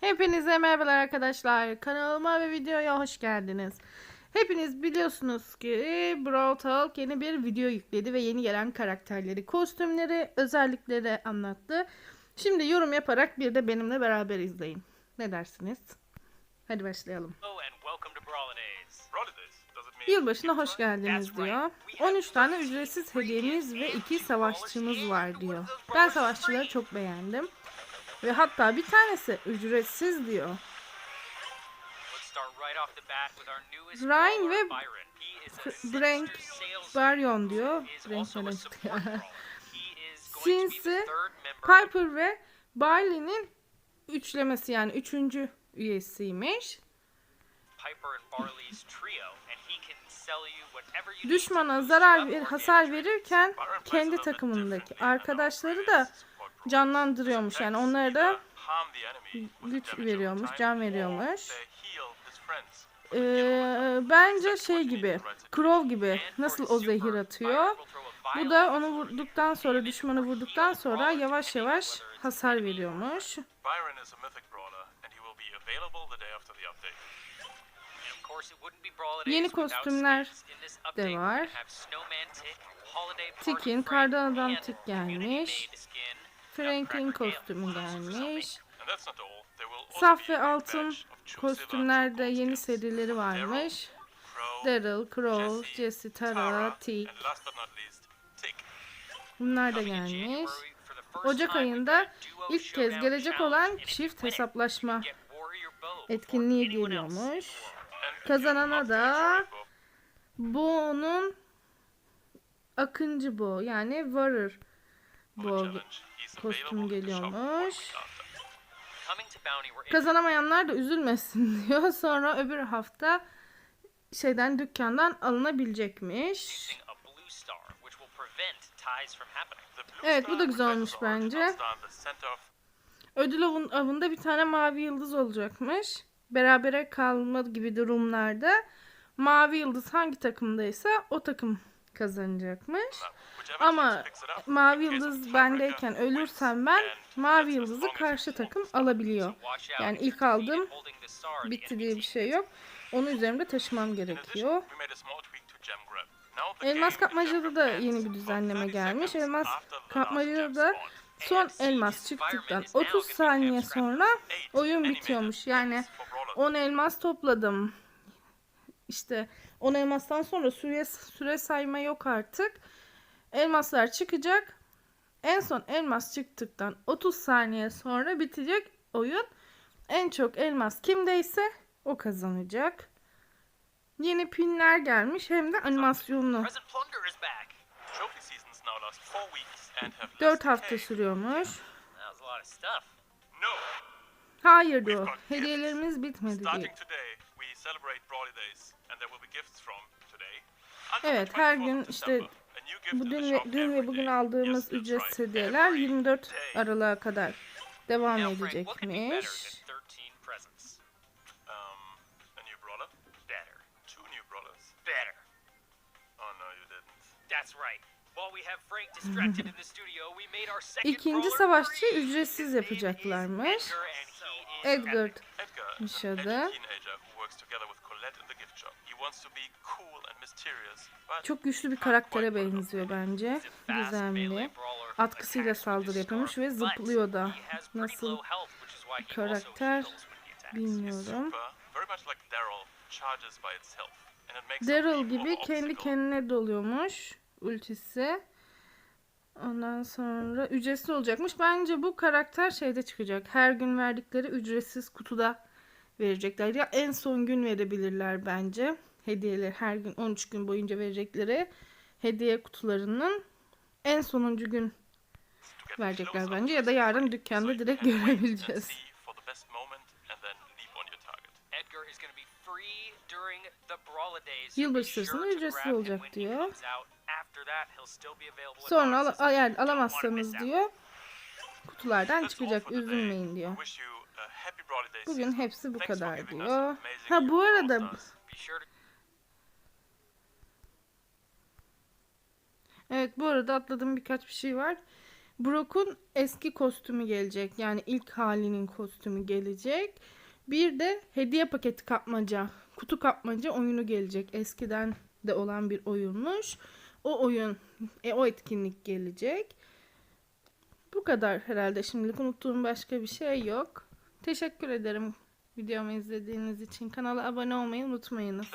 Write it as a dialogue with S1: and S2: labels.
S1: Hepinize merhabalar arkadaşlar. Kanalıma ve videoya hoş geldiniz. Hepiniz biliyorsunuz ki Brawl Talk yeni bir video yükledi ve yeni gelen karakterleri, kostümleri, özellikleri anlattı. Şimdi yorum yaparak bir de benimle beraber izleyin. Ne dersiniz? Hadi başlayalım. Yılbaşına hoş geldiniz diyor. 13 tane ücretsiz hediyemiz ve 2 savaşçımız var diyor. Ben savaşçıları çok beğendim. Ve hatta bir tanesi ücretsiz diyor. Ryan ve Brank Baryon diyor. Brank Sinsi, Piper ve Barley'nin üçlemesi yani üçüncü üyesiymiş. Düşmana zarar ver, hasar verirken kendi takımındaki arkadaşları da canlandırıyormuş. Yani onlara da güç veriyormuş, can veriyormuş. Ee, bence şey gibi, Crow gibi nasıl o zehir atıyor. Bu da onu vurduktan sonra, düşmanı vurduktan sonra yavaş yavaş hasar veriyormuş. Yeni kostümler
S2: we
S1: var. Tick'in
S2: and
S1: Tick gelmiş. Frank'in kostümü gelmiş. Saf ve altın kostümlerde yeni serileri varmış. Daryl, Crow,
S3: Jessie,
S1: Tara, Tick. Bunlar da gelmiş. Ocak ayında ilk kez gelecek olan çift hesaplaşma etkinliği geliyormuş. Kazanana da Bo'nun Akıncı Bo yani Warrior
S3: he's
S1: kostüm geliyormuş. Kazanamayanlar da üzülmesin diyor. Sonra öbür hafta şeyden dükkandan alınabilecekmiş. Evet, bu da güzel olmuş bence. Ödül avın, avında bir tane mavi yıldız olacakmış. Berabere kalma gibi durumlarda mavi yıldız hangi takımdaysa o takım kazanacakmış. Ama mavi yıldız bendeyken ölürsem ben mavi yıldızı karşı takım alabiliyor. Yani ilk aldım bitti diye bir şey yok. Onu üzerimde taşımam gerekiyor. Elmas kapmacada da yeni bir düzenleme
S3: 30
S1: gelmiş. Elmas kapmacada da son elmas çıktıktan 30 saniye sonra oyun bitiyormuş. Yani 10 elmas topladım. İşte 10 elmastan sonra süre, süre sayma yok artık. Elmaslar çıkacak. En son elmas çıktıktan 30 saniye sonra bitecek oyun. En çok elmas kimdeyse o kazanacak. Yeni pinler gelmiş hem de animasyonlu.
S2: Present Plunder is back.
S3: Trophy seasons now last four weeks and have less
S1: 4
S3: than
S1: hafta sürüyormuş. Hayır diyor. Hediyelerimiz bitmedi diyor. Evet, her
S3: 24th
S1: gün işte
S3: December. A new gift
S1: Bu
S3: in the
S1: dün ve, dün ve bugün aldığımız
S3: right,
S1: hediyeler
S3: every
S1: 24
S3: day.
S1: Aralık'a kadar devam edecekmiş.
S2: than 13 presents?
S3: Um. Oh
S1: İkinci savaşçı ücretsiz
S2: His name is
S1: Çok güçlü bir karaktere benziyor bence. Gizemli. Atkısıyla saldırı
S2: star,
S1: ve zıplıyor da. Nasıl
S2: also
S1: karakter bilmiyorum.
S3: Daryl,
S1: gibi kendi kendine doluyormuş ultisi. Ondan sonra ücretsiz olacakmış. Bence bu karakter şeyde çıkacak. Her gün verdikleri ücretsiz kutuda verecekler. Ya en son gün verebilirler bence. Hediyeler her gün 13 gün boyunca verecekleri hediye kutularının en sonuncu gün verecekler bence ya da yarın dükkanda direkt görebileceğiz. Yılbaşı sırasında ücretsiz olacak diyor. Sonra al- eğer alamazsanız diyor kutulardan çıkacak üzülmeyin diyor. Bugün hepsi bu kadar diyor. Ha bu arada Evet bu arada atladığım birkaç bir şey var. Brock'un eski kostümü gelecek. Yani ilk halinin kostümü gelecek. Bir de hediye paketi kapmaca, kutu kapmaca oyunu gelecek. Eskiden de olan bir oyunmuş. O oyun, e, o etkinlik gelecek. Bu kadar herhalde. Şimdilik unuttuğum başka bir şey yok. Teşekkür ederim videomu izlediğiniz için. Kanala abone olmayı unutmayınız.